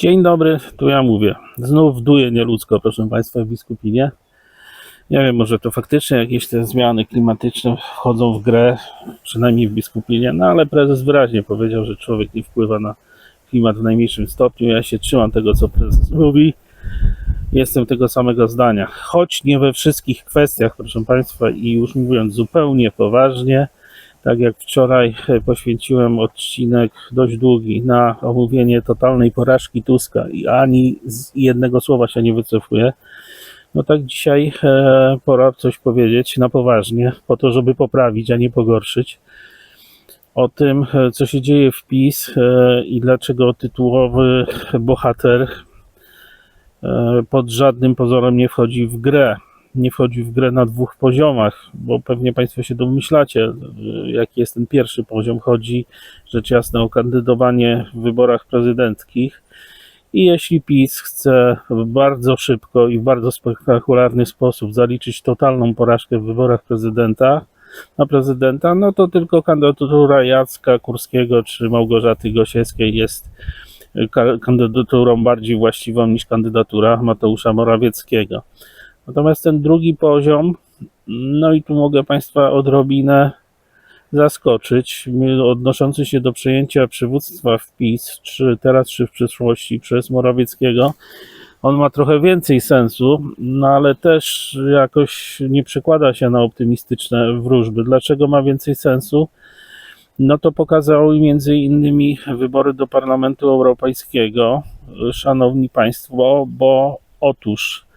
Dzień dobry, tu ja mówię. Znów duje nieludzko, proszę Państwa, w Biskupinie. Nie wiem, może to faktycznie jakieś te zmiany klimatyczne wchodzą w grę, przynajmniej w Biskupinie, no ale prezes wyraźnie powiedział, że człowiek nie wpływa na klimat w najmniejszym stopniu. Ja się trzymam tego, co prezes mówi. Jestem tego samego zdania. Choć nie we wszystkich kwestiach, proszę Państwa, i już mówiąc zupełnie poważnie, tak jak wczoraj e, poświęciłem odcinek dość długi na omówienie totalnej porażki Tuska i ani z jednego słowa się nie wycofuję, no tak dzisiaj e, pora coś powiedzieć na poważnie, po to, żeby poprawić, a nie pogorszyć. O tym, e, co się dzieje w PiS i dlaczego tytułowy bohater pod żadnym pozorem nie wchodzi w grę. Nie wchodzi w grę na dwóch poziomach, bo pewnie Państwo się domyślacie, y, jaki jest ten pierwszy poziom. Chodzi rzecz jasna o kandydowanie w wyborach prezydenckich. I jeśli PiS chce bardzo szybko i w bardzo spektakularny sposób zaliczyć totalną porażkę w wyborach prezydenta, na prezydenta, no to tylko kandydatura Jacka Kurskiego czy Małgorzaty Gosiewskiej jest y, ka- kandydaturą bardziej właściwą niż kandydatura Mateusza Morawieckiego. Natomiast ten drugi poziom, no i tu mogę Państwa odrobinę zaskoczyć, odnoszący się do przejęcia przywództwa w PiS, czy teraz, czy w przyszłości przez Morawieckiego. On ma trochę więcej sensu, no ale też jakoś nie przekłada się na optymistyczne wróżby. Dlaczego ma więcej sensu? No to pokazały między innymi wybory do Parlamentu Europejskiego, szanowni Państwo, bo otóż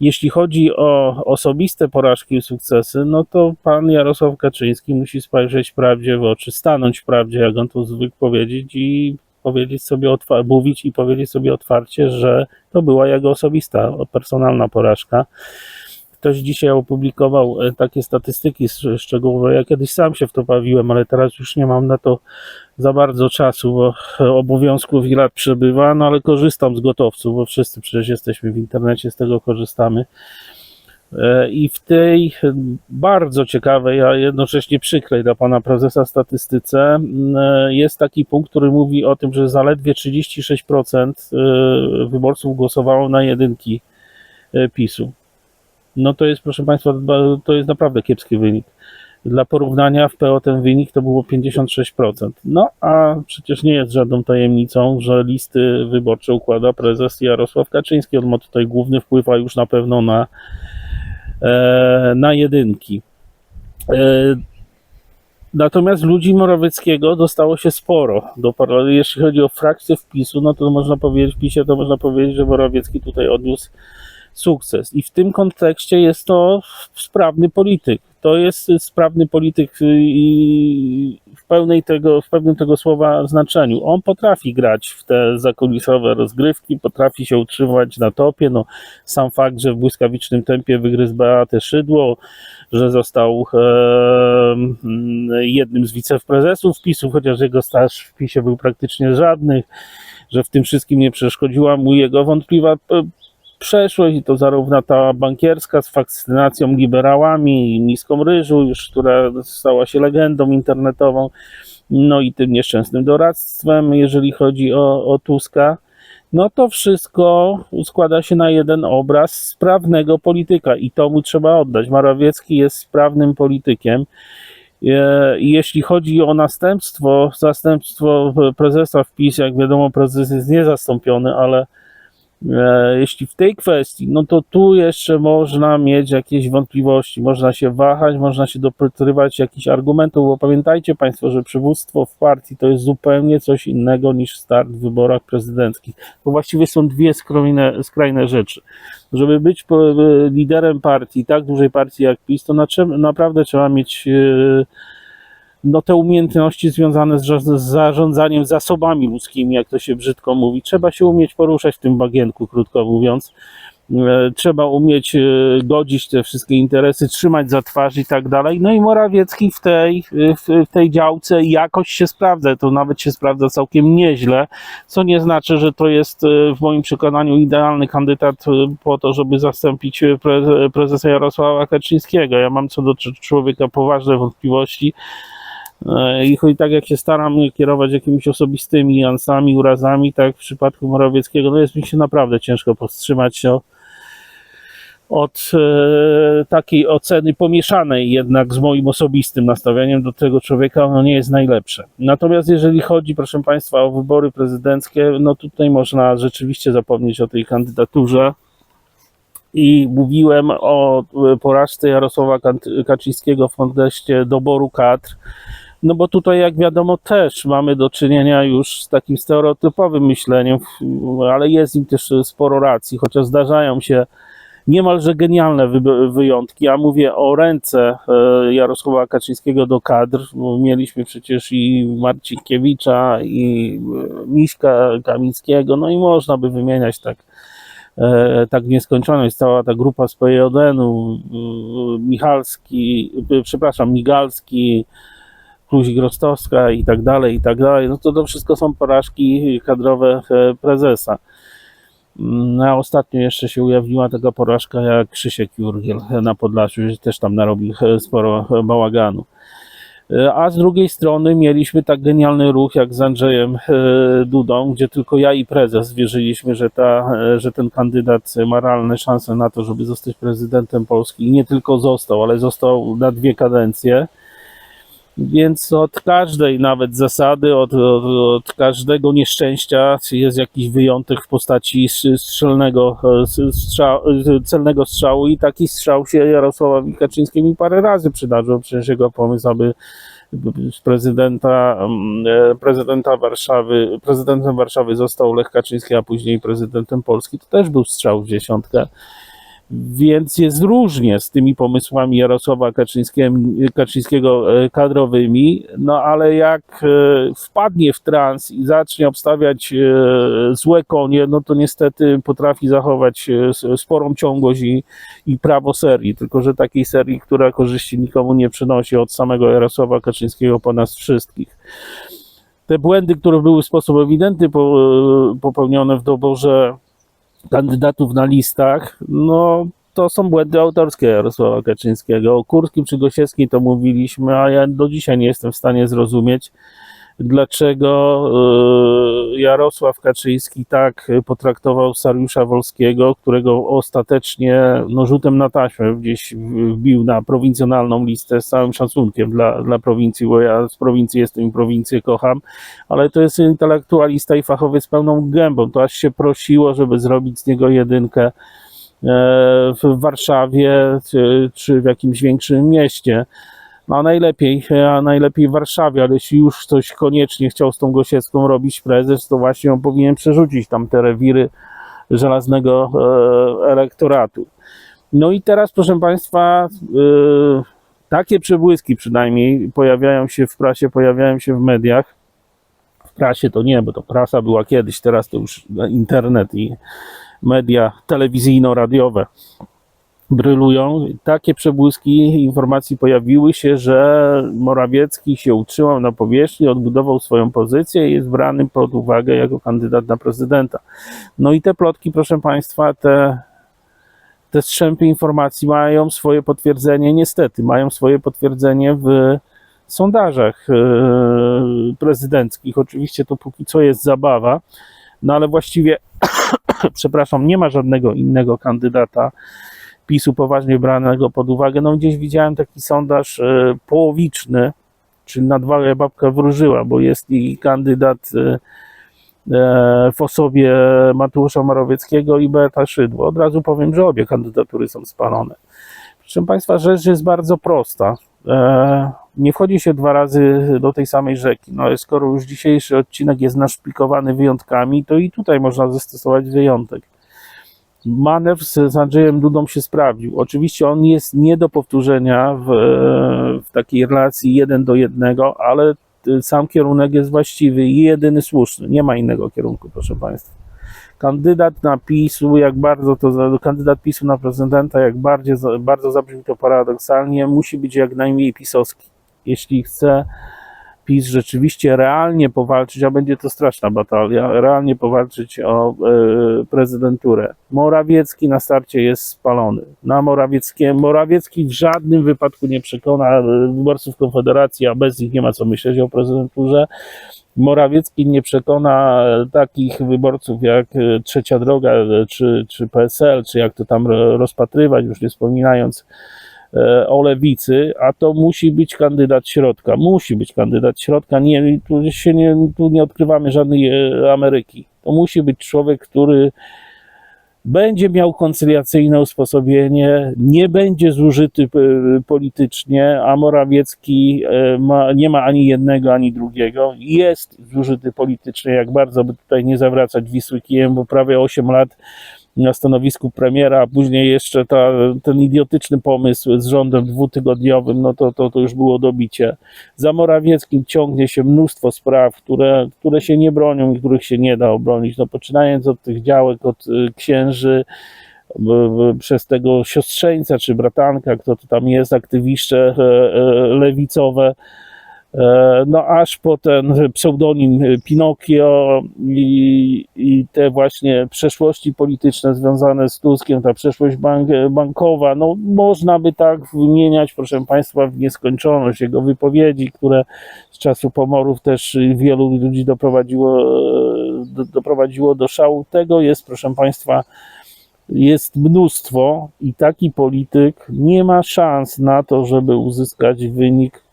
jeśli chodzi o osobiste porażki i sukcesy, no to pan Jarosław Kaczyński musi spojrzeć prawdzie w oczy, stanąć prawdzie, jak on to zwykł powiedzieć i powiedzieć sobie mówić i powiedzieć sobie otwarcie, że to była jego osobista, personalna porażka. Ktoś dzisiaj opublikował e, takie statystyki sz- szczegółowe. Ja kiedyś sam się w to bawiłem, ale teraz już nie mam na to za bardzo czasu, bo obowiązków i lat przebywa, no ale korzystam z gotowców, bo wszyscy przecież jesteśmy w internecie, z tego korzystamy. E, I w tej bardzo ciekawej, a jednocześnie przykrej dla pana prezesa statystyce m, e, jest taki punkt, który mówi o tym, że zaledwie 36% e, wyborców głosowało na jedynki PiSu. No to jest, proszę Państwa, to jest naprawdę kiepski wynik. Dla porównania w PO ten wynik to było 56%. No a przecież nie jest żadną tajemnicą, że listy wyborcze układa prezes Jarosław Kaczyński. On ma tutaj główny wpływ, a już na pewno na, e, na jedynki. E, Natomiast ludzi Morawieckiego dostało się sporo. Do, parla- jeśli chodzi o frakcję wpisu, no to można powiedzieć, w PiSie to można powiedzieć, że Morawiecki tutaj odniósł sukces. I w tym kontekście jest to sprawny polityk. To jest sprawny polityk i w, pełnej tego, w pewnym tego słowa znaczeniu. On potrafi grać w te zakulisowe rozgrywki, potrafi się utrzymać na topie. No, sam fakt, że w błyskawicznym tempie wygryzł Beatę Szydło, że został e, jednym z wiceprezesów PiSu, chociaż jego staż w PiSie był praktycznie żadny, że w tym wszystkim nie przeszkodziła mu jego wątpliwa e, przeszłość i to zarówno ta bankierska z fascynacją liberałami i niską ryżu, już która stała się legendą internetową, no i tym nieszczęsnym doradztwem, jeżeli chodzi o, o Tuska. No to wszystko składa się na jeden obraz sprawnego polityka i to mu trzeba oddać. Morawiecki jest sprawnym politykiem. E, Jeśli chodzi o następstwo, zastępstwo prezesa w PiS, jak wiadomo, prezes jest niezastąpiony, ale Jeśli w tej kwestii, no to tu jeszcze można mieć jakieś wątpliwości, można się wahać, można się dopytywać jakichś argumentów, bo pamiętajcie Państwo, że przywództwo w partii to jest zupełnie coś innego niż start w wyborach prezydenckich. To właściwie są dwie skrajne, skrajne rzeczy. Żeby być e, liderem partii, tak dużej partii jak PiS, to naprawdę trzeba mieć e, no, te umiejętności związane z, za- z zarządzaniem zasobami ludzkimi, jak to się brzydko mówi. Trzeba się umieć poruszać w tym bagienku, krótko mówiąc. E, Trzeba umieć e, godzić te wszystkie interesy, trzymać za twarz i tak dalej. No i Morawiecki w tej, w, tej działce jakoś się sprawdza. To nawet się sprawdza całkiem nieźle, co nie znaczy, że to jest e, w moim przekonaniu idealny kandydat po to, żeby zastąpić pre, prezesa Jarosława Kaczyńskiego. Ja mam co do cz- człowieka poważne wątpliwości. E, I choć tak jak się staram kierować jakimiś osobistymi niuansami, urazami, tak w przypadku Morawieckiego, no jest mi się naprawdę ciężko powstrzymać się od e, takiej oceny pomieszanej jednak z moim osobistym nastawieniem do tego człowieka, ono nie jest najlepsze. Natomiast jeżeli chodzi, proszę Państwa, o wybory prezydenckie, no tutaj można rzeczywiście zapomnieć o tej kandydaturze. I mówiłem o e, porażce Jarosława Kaczyńskiego w kontekście doboru kadr. No bo tutaj, jak wiadomo, też mamy do czynienia już z takim stereotypowym myśleniem, ale jest im też sporo racji, chociaż zdarzają się niemalże genialne wy- wyjątki. Ja mówię o ręce e, Jarosława Kaczyńskiego do kadr. Mieliśmy przecież i Marcinkiewicza, i e, Miśka Kamińskiego, no i można by wymieniać tak, e, tak nieskończoność. Cała ta grupa z PJN-u, Michalski, przepraszam, Migalski, Kluzik Rostowska i tak dalej, i tak dalej. No to to wszystko są porażki kadrowe e, prezesa. Mm, A ostatnio jeszcze się ujawniła taka porażka jak Krzysiek Jurgiel na Podlasiu, że też tam narobił e, sporo e, bałaganu. A z drugiej strony mieliśmy tak genialny ruch jak z Andrzejem Dudą, gdzie tylko ja i prezes wierzyliśmy, że, ta, że ten kandydat ma realne szanse na to, żeby zostać prezydentem Polski. I nie tylko został, ale został na dwie kadencje. Więc od każdej nawet zasady, od, od, od każdego nieszczęścia jest jakiś wyjątek w postaci strzelnego, e, strzał, e, celnego strzału i taki strzał się Jarosławowi Kaczyńskiemu parę razy przydarzył. Przecież jego pomysł, aby prezydenta, mm, e, prezydenta Warszawy, prezydentem Warszawy został Lech Kaczyński, a później prezydentem Polski, to też był strzał w dziesiątkę. Więc jest różnie z tymi pomysłami Jarosława Kaczyńskiego, Kaczyńskiego kadrowymi, no ale jak e, wpadnie w trans i zacznie obstawiać e, złe konie, no to niestety potrafi zachować e, sporą ciągłość i, i prawo serii, tylko że takiej serii, która korzyści nikomu nie przynosi od samego Jarosława Kaczyńskiego po nas wszystkich. Te błędy, które były w sposób ewidentny po, popełnione w doborze kandydatów na listach, no to są błędy autorskie Jarosława Kaczyńskiego. O Kurskim czy Gosiewskiej to mówiliśmy, a ja do dzisiaj nie jestem w stanie zrozumieć, dlaczego e, Jarosław Kaczyński tak potraktował Sariusza Wolskiego, którego ostatecznie no, rzutem na taśmę gdzieś wbił na prowincjonalną listę z całym szacunkiem dla, dla prowincji, bo ja z prowincji jestem i prowincję kocham, ale to jest intelektualista i fachowiec pełną gębą. To aż się prosiło, żeby zrobić z niego jedynkę e, w Warszawie czy w jakimś większym mieście. No a najlepiej, a najlepiej w Warszawie, ale jeśli już coś koniecznie chciał z tą Gosiewską robić prezes, to właśnie on powinien przerzucić tam te rewiry żelaznego e, elektoratu. No i teraz, proszę Państwa, e, takie przebłyski przynajmniej pojawiają się w prasie, pojawiają się w mediach. W prasie to nie, bo to prasa była kiedyś, teraz to już internet i media telewizyjno-radiowe brylują. Takie przebłyski informacji pojawiły się, że Morawiecki się utrzymał na powierzchni, odbudował swoją pozycję i jest brany pod uwagę jako kandydat na prezydenta. No i te plotki, proszę Państwa, te, te strzępy informacji mają swoje potwierdzenie, niestety, mają swoje potwierdzenie w sondażach e, prezydenckich. Oczywiście to póki co jest zabawa, no ale właściwie, przepraszam, nie ma żadnego innego kandydata PiSu poważnie branego pod uwagę. No gdzieś widziałem taki sondaż e, połowiczny, czyli na dwa babka wróżyła, bo jest i kandydat e, e, w osobie Mateusza Morawieckiego i Beata Szydło. Od razu powiem, że obie kandydatury są spalone. Proszę Państwa, rzecz jest bardzo prosta. Nie wchodzi się dwa razy do tej samej rzeki. No, skoro już dzisiejszy odcinek jest naszplikowany wyjątkami, to i tutaj można zastosować wyjątek manewr z, Andrzejem Dudą się sprawdził. Oczywiście on jest nie do powtórzenia w, w takiej relacji jeden do jednego, ale y, sam kierunek jest właściwy i jedyny słuszny. Nie ma innego kierunku, proszę Państwa. Kandydat na PiSu, jak bardzo to, kandydat PiSu na prezydenta, jak bardzo, bardzo zabrzmi to paradoksalnie, musi być jak najmniej pisowski. Jeśli chce PiS rzeczywiście realnie powalczyć, a będzie to straszna batalia, realnie powalczyć o e, prezydenturę. Morawiecki na starcie jest spalony. Na Morawieckie, Morawiecki w żadnym wypadku nie przekona e, wyborców Konfederacji, a bez nich nie ma co myśleć o prezydenturze. Morawiecki nie przekona e, takich wyborców jak Trzecia Droga, czy, czy PSL, czy jak to tam ro- rozpatrywać, już nie wspominając o lewicy, a to musi być kandydat środka. Musi być kandydat środka. Nie, tu się nie, tu nie odkrywamy żadnej e, Ameryki. To musi być człowiek, który będzie miał koncyliacyjne usposobienie, nie będzie zużyty e, politycznie, a Morawiecki e, ma, nie ma ani jednego, ani drugiego. Jest zużyty politycznie, jak bardzo by tutaj nie zawracać Wisły kijem, bo prawie 8 lat na stanowisku premiera, a później jeszcze ta, ten idiotyczny pomysł z rządem dwutygodniowym, no to, to, to już było dobicie. Za Morawieckim ciągnie się mnóstwo spraw, które, które się nie bronią i których się nie da obronić. No, poczynając od tych działek, od y, księży, przez tego siostrzeńca czy bratanka, kto to tam jest, aktywiście e, e, lewicowe, No aż po ten pseudonim Pinokio i, i te właśnie przeszłości polityczne związane z Tuskiem, ta przeszłość bank, bankowa, no można by tak wymieniać, proszę Państwa, w nieskończoność jego wypowiedzi, które z czasu pomorów też wielu ludzi doprowadziło, e, do, doprowadziło do szału. Tego jest, proszę Państwa, jest mnóstwo i taki polityk nie ma szans na to, żeby uzyskać wynik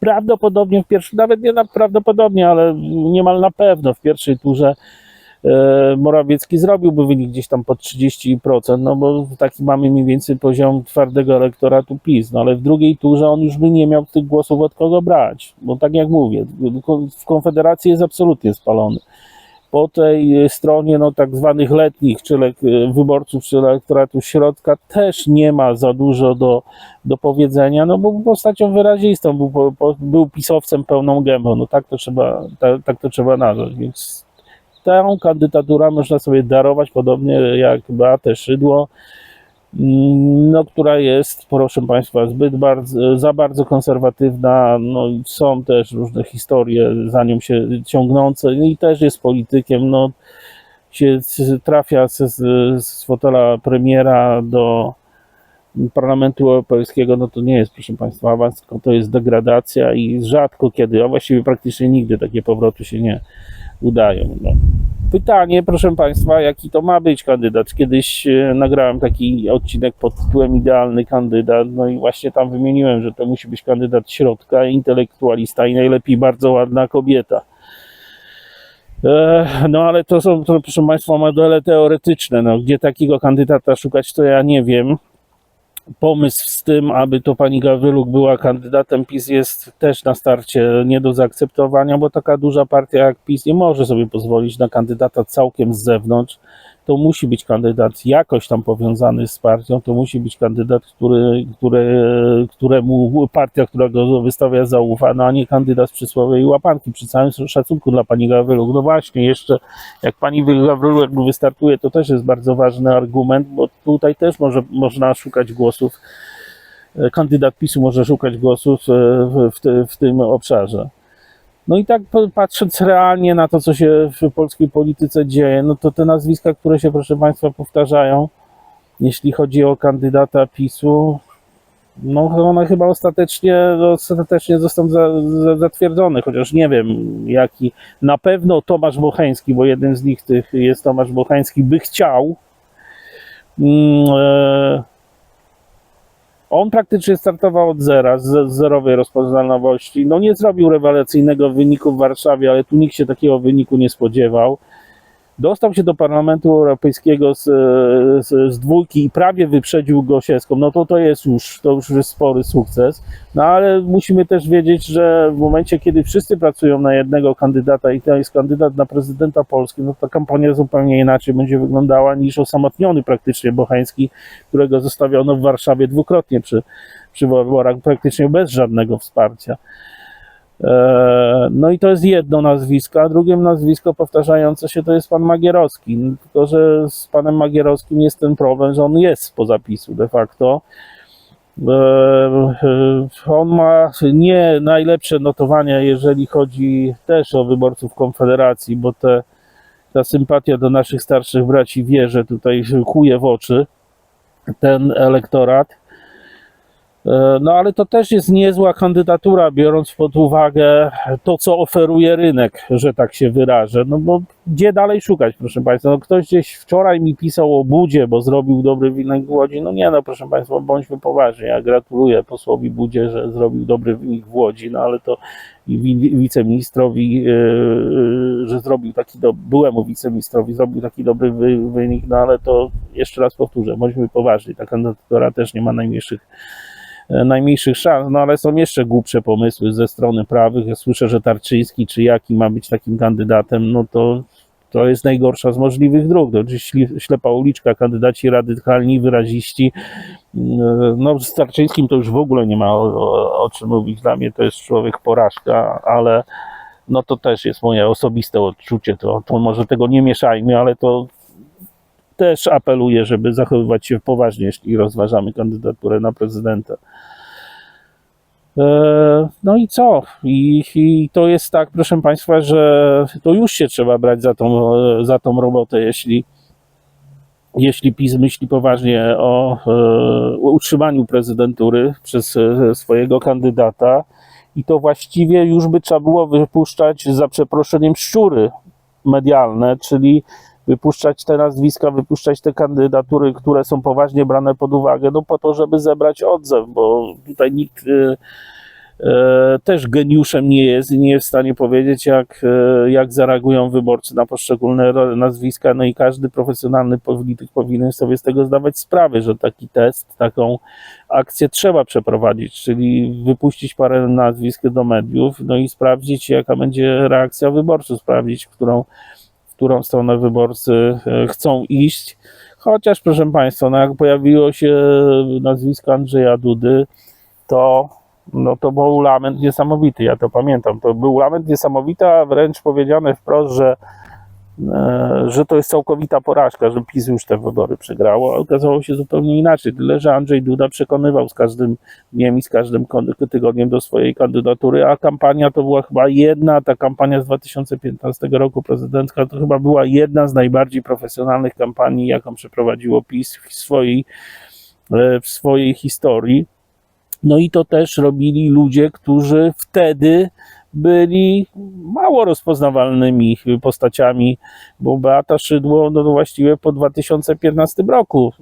prawdopodobnie w pierwszym, nawet nie na prawdopodobnie, ale niemal na pewno w pierwszej turze e, Morawiecki zrobiłby wynik gdzieś tam pod 30%, no bo taki mamy mniej więcej poziom twardego elektoratu PiS, no ale w drugiej turze on już by nie miał tych głosów od kogo brać, bo tak jak mówię, w Konfederacji jest absolutnie spalony. Po tej stronie no, tak zwanych letnich, czyli e, wyborców, czy elektoratu środka też nie ma za dużo do, do powiedzenia, no bo był postacią wyrazistą, był, po, był pisowcem pełną gębą, no tak to trzeba, tak, tak to trzeba nazwać, więc tę kandydaturę można sobie darować, podobnie jak Beatę Szydło, no, która jest, proszę Państwa, zbyt bardzo, za bardzo konserwatywna, no są też różne historie za nią się ciągnące i też jest politykiem, no się trafia z, z, fotela premiera do Parlamentu Europejskiego, no to nie jest, proszę Państwa, awans, to jest degradacja i rzadko kiedy, a właściwie praktycznie nigdy takie powroty się nie udają. No. Pytanie, proszę Państwa, jaki to ma być kandydat? Kiedyś e, nagrałem taki odcinek pod tytułem Idealny kandydat, no i właśnie tam wymieniłem, że to musi być kandydat środka, intelektualista i najlepiej bardzo ładna kobieta. E, No ale to są, to, proszę Państwa, modele teoretyczne. No, gdzie takiego kandydata szukać, to ja nie wiem. Pomysł z tym, aby to pani Gawryluk była kandydatem PiS jest też na starcie nie do zaakceptowania, bo taka duża partia jak PiS nie może sobie pozwolić na kandydata całkiem z zewnątrz. To musi być kandydat jakoś tam powiązany z partią, to musi być kandydat, który, który, któremu partia, która go wystawia zaufa, no a nie kandydat przysłowiowej łapanki. Przy całym szacunku dla pani Gawryluk. No właśnie, jeszcze jak pani Gawryluk wystartuje, to też jest bardzo ważny argument, bo tutaj też może, można szukać głosów, kandydat PiSu może szukać głosów e, w, w, w tym obszarze. No i tak patrząc realnie na to, co się w polskiej polityce dzieje, no to te nazwiska, które się, proszę Państwa, powtarzają, jeśli chodzi o kandydata PiSu, no one chyba ostatecznie, ostatecznie zostaną za, za, zatwierdzone, chociaż nie wiem jaki. Na pewno Tomasz Bocheński, bo jeden z nich tych jest Tomasz Bocheński, by chciał. E, on praktycznie startował od zera, z zerowej rozpoznawalności. No nie zrobił rewelacyjnego wyniku w Warszawie, ale tu nikt się takiego wyniku nie spodziewał. Dostał się do Parlamentu Europejskiego z, z, z dwójki i prawie wyprzedził Gosiewską. No to to jest już, to już jest spory sukces. No ale musimy też wiedzieć, że w momencie, kiedy wszyscy pracują na jednego kandydata i to jest kandydat na prezydenta Polski, no to kampania zupełnie inaczej będzie wyglądała niż osamotniony praktycznie Bochański, którego zostawiono w Warszawie dwukrotnie przy, przy wyborach, praktycznie bez żadnego wsparcia. E, No i to jest jedno nazwisko, a drugie nazwisko powtarzające się to jest pan Magierowski. No, Tylko, że z panem Magierowskim jest ten problem, że on jest spoza PiSu de facto. E, e, On ma nie najlepsze notowania, jeżeli chodzi też o wyborców Konfederacji, bo te, ta sympatia do naszych starszych braci wie, że tutaj kuje w oczy ten elektorat. E, No ale to też jest niezła kandydatura, biorąc pod uwagę to, co oferuje rynek, że tak się wyrażę. No bo gdzie dalej szukać, proszę Państwa? No ktoś gdzieś wczoraj mi pisał o Budzie, bo zrobił dobry wynik w Łodzi. No nie no, proszę Państwa, bądźmy poważni. Ja gratuluję posłowi Budzie, że zrobił dobry wynik w Łodzi, no ale to i wi- wiceministrowi, yy, yy, że zrobił taki do, byłemu wiceministrowi, zrobił taki dobry wy, wynik, no ale to jeszcze raz powtórzę, bądźmy poważni. Ta kandydatura też nie ma najmniejszych e, najmniejszych szans, no ale są jeszcze głupsze pomysły ze strony prawych. Ja słyszę, że Tarczyński czy jaki ma być takim kandydatem, no to to jest najgorsza z możliwych dróg. To jest śli- ślepa uliczka, kandydaci radykalni, wyraziści. No z Tarczyńskim to już w ogóle nie ma o, o, o czym mówić. Dla mnie to jest człowiek porażka, ale no to też jest moje osobiste odczucie. To, to może tego nie mieszajmy, ale to też apeluję, żeby zachowywać się poważnie, jeśli rozważamy kandydaturę na prezydenta. E, No i co? I, I to jest tak, proszę Państwa, że to już się trzeba brać za tą, za tą robotę, jeśli, jeśli PiS myśli poważnie o e, utrzymaniu prezydentury przez e, swojego kandydata. I to właściwie już by trzeba było wypuszczać za przeproszeniem szczury medialne, czyli wypuszczać te nazwiska, wypuszczać te kandydatury, które są poważnie brane pod uwagę, no po to, żeby zebrać odzew, bo tutaj nikt e, e, też geniuszem nie jest i nie jest w stanie powiedzieć, jak, e, jak zareagują wyborcy na poszczególne nazwiska, no i każdy profesjonalny polityk powinien sobie z tego zdawać sprawę, że taki test, taką akcję trzeba przeprowadzić, czyli wypuścić parę nazwisk do mediów, no i sprawdzić, jaka będzie reakcja wyborców, sprawdzić, którą którą stronę wyborcy e, chcą iść. Chociaż, proszę Państwa, no jak pojawiło się nazwisko Andrzeja Dudy, to, no to był lament niesamowity, ja to pamiętam. To był lament niesamowity, a wręcz powiedziane wprost, że, że to jest całkowita porażka, że PiS już te wybory przegrało, a okazało się zupełnie inaczej. Tyle, że Andrzej Duda przekonywał z każdym dniem i z każdym tygodniem do swojej kandydatury, a kampania to była chyba jedna, ta kampania z 2015 roku prezydencka to chyba była jedna z najbardziej profesjonalnych kampanii, jaką przeprowadziło PiS w swojej, e, w swojej historii. No i to też robili ludzie, którzy wtedy byli mało rozpoznawalnymi postaciami, bo Beata Szydło no właściwie po 2015 roku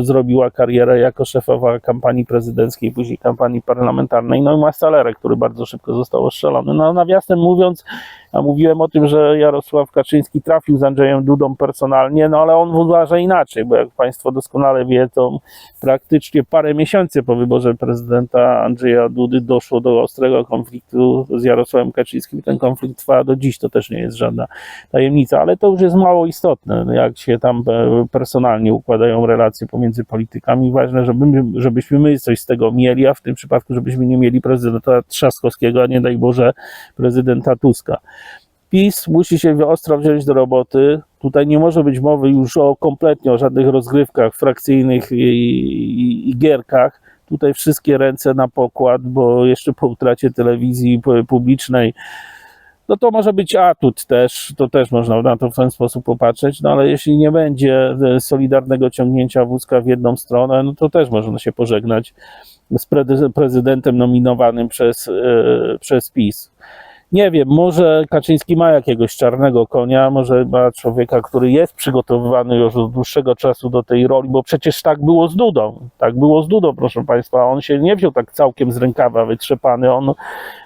y, zrobiła karierę jako szefowa kampanii prezydenckiej, później kampanii parlamentarnej, no i ma salerę, który bardzo szybko został ostrzelony. No nawiasem mówiąc, ja mówiłem o tym, że Jarosław Kaczyński trafił z Andrzejem Dudą personalnie, no ale on uważa inaczej, bo jak Państwo doskonale wiedzą, praktycznie parę miesięcy po wyborze prezydenta Andrzeja Dudy doszło do ostrego konfliktu z Jarosławem Kaczyńskim. Ten konflikt trwa do dziś, to też nie jest żadna tajemnica, ale to już jest mało istotne, jak się tam e, personalnie układają relacje pomiędzy politykami. Ważne, żeby, żebyśmy my coś z tego mieli, a w tym przypadku, żebyśmy nie mieli prezydenta Trzaskowskiego, a nie daj Boże prezydenta Tuska. PiS musi się ostro wziąć do roboty. Tutaj nie może być mowy już o kompletnie o żadnych rozgrywkach frakcyjnych i, i, i gierkach. Tutaj wszystkie ręce na pokład, bo jeszcze po utracie telewizji pu- publicznej, no to może być atut też, to też można na to w ten sposób popatrzeć, no ale jeśli nie będzie e, solidarnego ciągnięcia wózka w jedną stronę, no to też można się pożegnać z pre- prezydentem nominowanym przez, e, przez PiS. Nie wiem, może Kaczyński ma jakiegoś czarnego konia, może ma człowieka, który jest przygotowywany już od dłuższego czasu do tej roli, bo przecież tak było z Dudą. Tak było z Dudą, proszę Państwa. On się nie wziął tak całkiem z rękawa wytrzepany. On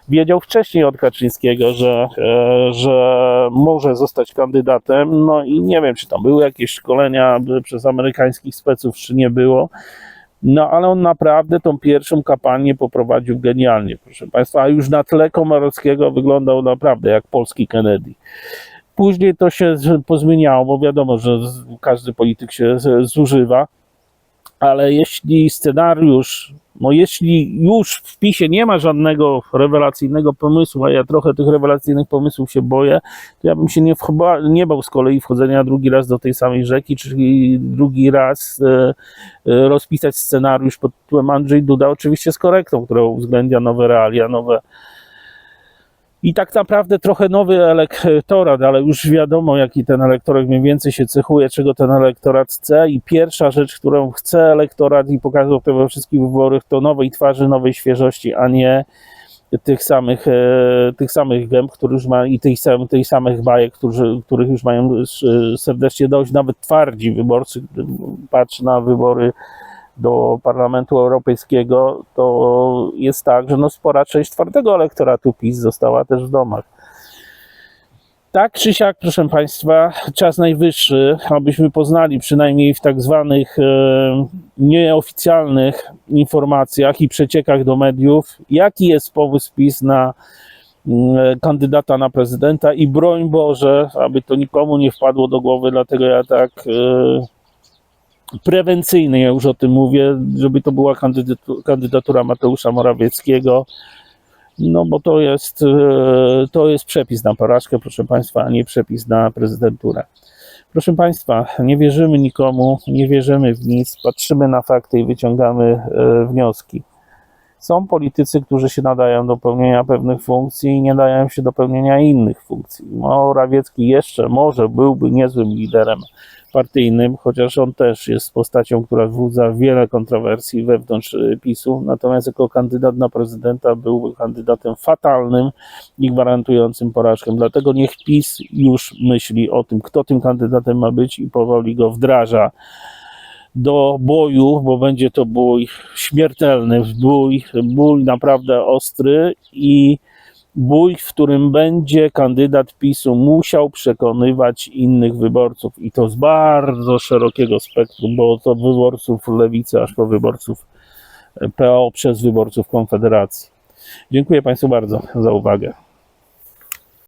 wiedział wcześniej od Kaczyńskiego, że, e, że może zostać kandydatem. No i nie wiem, czy tam były jakieś szkolenia przez amerykańskich speców, czy nie było. No, ale on naprawdę tą pierwszą kampanię poprowadził genialnie, proszę Państwa, a już na tle Komorowskiego wyglądał naprawdę jak polski Kennedy. Później to się pozmieniało, bo wiadomo, że każdy polityk się zużywa, ale jeśli scenariusz, no jeśli już w PiSie nie ma żadnego rewelacyjnego pomysłu, a ja trochę tych rewelacyjnych pomysłów się boję, to ja bym się nie, nie bał z kolei wchodzenia drugi raz do tej samej rzeki, czyli drugi raz e, e, rozpisać scenariusz pod tytułem Andrzej Duda, oczywiście z korektą, która uwzględnia nowe realia, nowe i tak naprawdę trochę nowy elektorat, ale już wiadomo, jaki ten elektorat mniej więcej się cechuje, czego ten elektorat chce. I pierwsza rzecz, którą chce elektorat i pokazał to we wszystkich wyborach, to nowej twarzy, nowej świeżości, a nie tych samych, e, tych samych gęb, których już ma i tych, tych samych bajek, którzy, których już mają e, serdecznie dość, nawet twardzi wyborcy, gdy patrzę na wybory do Parlamentu Europejskiego, to jest tak, że no spora część twardego elektoratu PiS została też w domach. Tak czy siak, proszę Państwa, czas najwyższy, abyśmy poznali przynajmniej w tak zwanych e, nieoficjalnych informacjach i przeciekach do mediów, jaki jest pomysł PiS na mm, kandydata na prezydenta i broń Boże, aby to nikomu nie wpadło do głowy, dlatego ja tak e, prewencyjny, ja już o tym mówię, żeby to była kandydatu- kandydatura Mateusza Morawieckiego. No bo to jest, e, to jest przepis na porażkę, proszę Państwa, a nie przepis na prezydenturę. Proszę Państwa, nie wierzymy nikomu, nie wierzymy w nic, patrzymy na fakty i wyciągamy e, wnioski. Są politycy, którzy się nadają do pełnienia pewnych funkcji i nie nadają się do pełnienia innych funkcji. Morawiecki jeszcze może byłby niezłym liderem partyjnym, chociaż on też jest postacią, która wzbudza wiele kontrowersji wewnątrz y, PiSu, natomiast jako kandydat na prezydenta byłby kandydatem fatalnym i gwarantującym porażkę. Dlatego niech PiS już myśli o tym, kto tym kandydatem ma być i powoli go wdraża do boju, bo będzie to bój śmiertelny, bój, bój naprawdę ostry i bój, w którym będzie kandydat PiSu musiał przekonywać innych wyborców i to z bardzo szerokiego spektrum, bo od wyborców lewicy aż po wyborców PO przez wyborców Konfederacji. Dziękuję Państwu bardzo za uwagę.